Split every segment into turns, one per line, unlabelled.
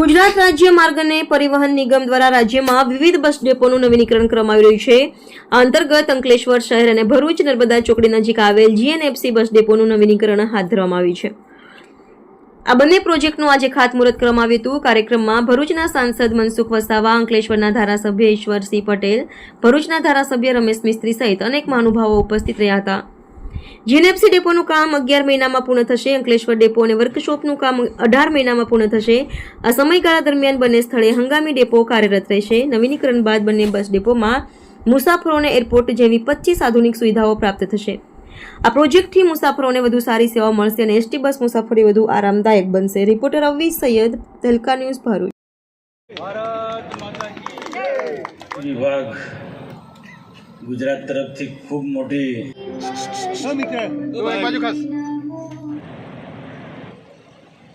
ગુજરાત રાજ્ય માર્ગ અને પરિવહન નિગમ દ્વારા રાજ્યમાં વિવિધ બસ ડેપોનું નવીનીકરણ કરવામાં રહ્યું છે. આ અંતર્ગત અંકલેશ્વર શહેર અને ભરૂચ, નર્મદા ચોકડી નજીક આવેલ જીએનએફસી બસ ડેપોનું નવીનીકરણ હાથ ધરવામાં આવ્યું છે. આ બંને પ્રોજેક્ટનું આજે ખાતમુહૂર્ત કરવામાં આવ્યું હતું. કાર્યક્રમમાં ભરૂચના સાંસદ મનસુખ વસાવા, અંકલેશ્વરના ધારાસભ્ય ઈશ્વરસિંહ પટેલ, ભરૂચના ધારાસભ્ય રમેશ મિસ્ત્રી સહિત અનેક મહાનુભાવો ઉપસ્થિત રહ્યા હતા. જીએનએફસી ડેપોનું કામ અગિયાર મહિનામાં પૂર્ણ થશે અંકલેશ્વર ડેપો અને વર્કશોપનું કામ અઢાર મહિનામાં પૂર્ણ થશે. આ સમયગાળા દરમિયાન બંને સ્થળે હંગામી ડેપો કાર્યરત રહેશે. નવીનીકરણ બાદ બંને બસ ડેપોમાં મુસાફરોને એરપોર્ટ જેવી પચીસ આધુનિક સુવિધાઓ પ્રાપ્ત થશે. આ પ્રોજેક્ટથી મુસાફરોને વધુ સારી સેવા મળશે અને એસટી બસ મુસાફરી વધુ આરામદાયક બનશે. Reporter Avi Saiyed Talka news Bharuch.
વિભાગ ગુજરાત તરફથી ખૂબ મોટી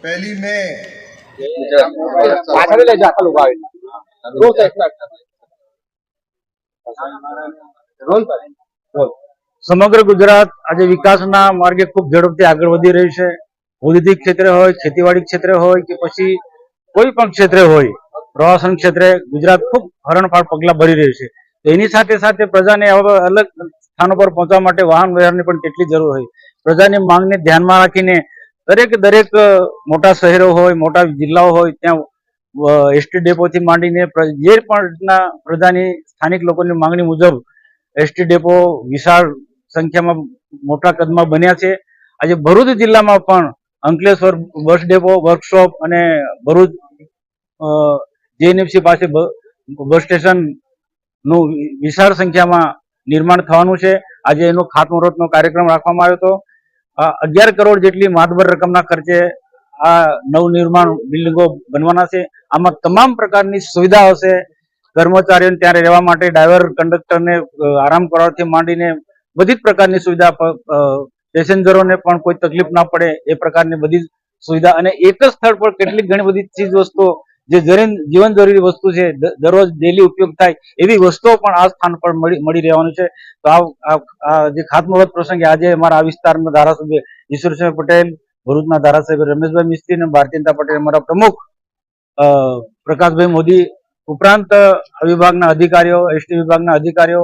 પહેલી મે.
સમગ્ર ગુજરાત આજે વિકાસના માર્ગે ખૂબ ઝડપથી આગળ વધી રહ્યું છે. ઔદ્યોગિક ક્ષેત્રે હોય ખેતીવાડી ક્ષેત્રે હોય કે પછી કોઈ પણ ક્ષેત્રે હોય પ્રવાસન ક્ષેત્રે ગુજરાત ખૂબ હરણફાળ પગલાં ભરી રહ્યું છે. એની સાથે સાથે પ્રજાને અલગ સ્થાનો પર પહોંચવા માટે વાહન વ્યવહારની પણ કેટલી જરૂર હોય. પ્રજાની માંગને ધ્યાનમાં રાખીને દરેક દરેક મોટા શહેરો હોય, મોટા જિલ્લાઓ હોય, ત્યાં એસટી ડેપોથી માંડીને જે પણ પ્રજાની સ્થાનિક લોકોની માંગણી મુજબ એસટી ડેપો વિશાળ સંખ્યામાં મોટા કદમાં બન્યા છે. આજે ભરૂચ જિલ્લામાં પણ અંકલેશ્વર બસ ડેપો, વર્કશોપ અને ભરૂચ જેએનએફસી પાસે બસ સ્ટેશન નું વિશાળ સંખ્યામાં નિર્માણ થવાનું છે. આજે એનો ખાતમુહૂર્તનો કાર્યક્રમ રાખવામાં આવ્યો હતો. અગિયાર કરોડ જેટલી માતબર રકમના ખર્ચે આ નવનિર્માણ બિલ્ડિંગો બનવાના છે. આમાં તમામ પ્રકારની સુવિધા હશે. કર્મચારીઓને ત્યાં રહેવા માટે ડ્રાઈવર, કંડક્ટરને આરામ કરવાથી માંડીને બધી જ પ્રકારની સુવિધા પેસેન્જરોને પણ કોઈ તકલીફ ના પડે એ પ્રકારની બધી સુવિધા. અને એક જ સ્થળ પર કેટલીક ઘણી બધી ચીજ વસ્તુઓ જે જીવન જરૂરી વસ્તુ છે દરરોજ ડેલી ઉપયોગ થાય એવી વસ્તુઓ પણ આ સ્થાન પર મળી રહેવાનું છે. તો આ જે ખાતમુહૂર્ત પ્રસંગે આજે અમારા આ વિસ્તારના ધારાસભ્ય ઈશ્વરસિંહ પટેલ, ભરૂચના ધારાસભ્ય રમેશભાઈ મિસ્ત્રી અને ભારતીય જનતા પટેલ અમારા પ્રમુખ પ્રકાશભાઈ મોદી ઉપરાંત વિભાગના અધિકારીઓ, એસટી વિભાગના અધિકારીઓ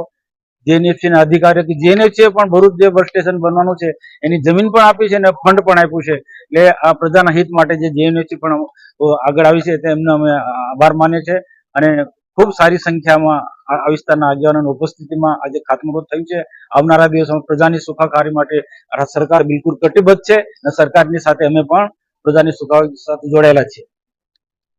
જેએનએફસી ના અધિકારીઓ કે જેએનએફસી પણ ભરૂચ જે બસ સ્ટેશન બનવાનું છે, એની જમીન પણ આપી છે અને ફંડ પણ આપ્યું છે. એટલે આ પ્રજાના હિત માટે જે જેએનએફસી પણ આગળ આવી છે, તેમને અમે આભાર માનીએ છીએ અને ખૂબ સારી સંખ્યામાં આ વિસ્તારના આગેવાનોની ઉપસ્થિતિમાં આજે ખાતમુહૂર્ત થયું છે. આવનારા દિવસોમાં પ્રજાની સુખાકારી માટે સરકાર બિલકુલ કટિબદ્ધ છે અને સરકારની સાથે અમે પણ પ્રજાની સુખાકારી સાથે જોડાયેલા છીએ.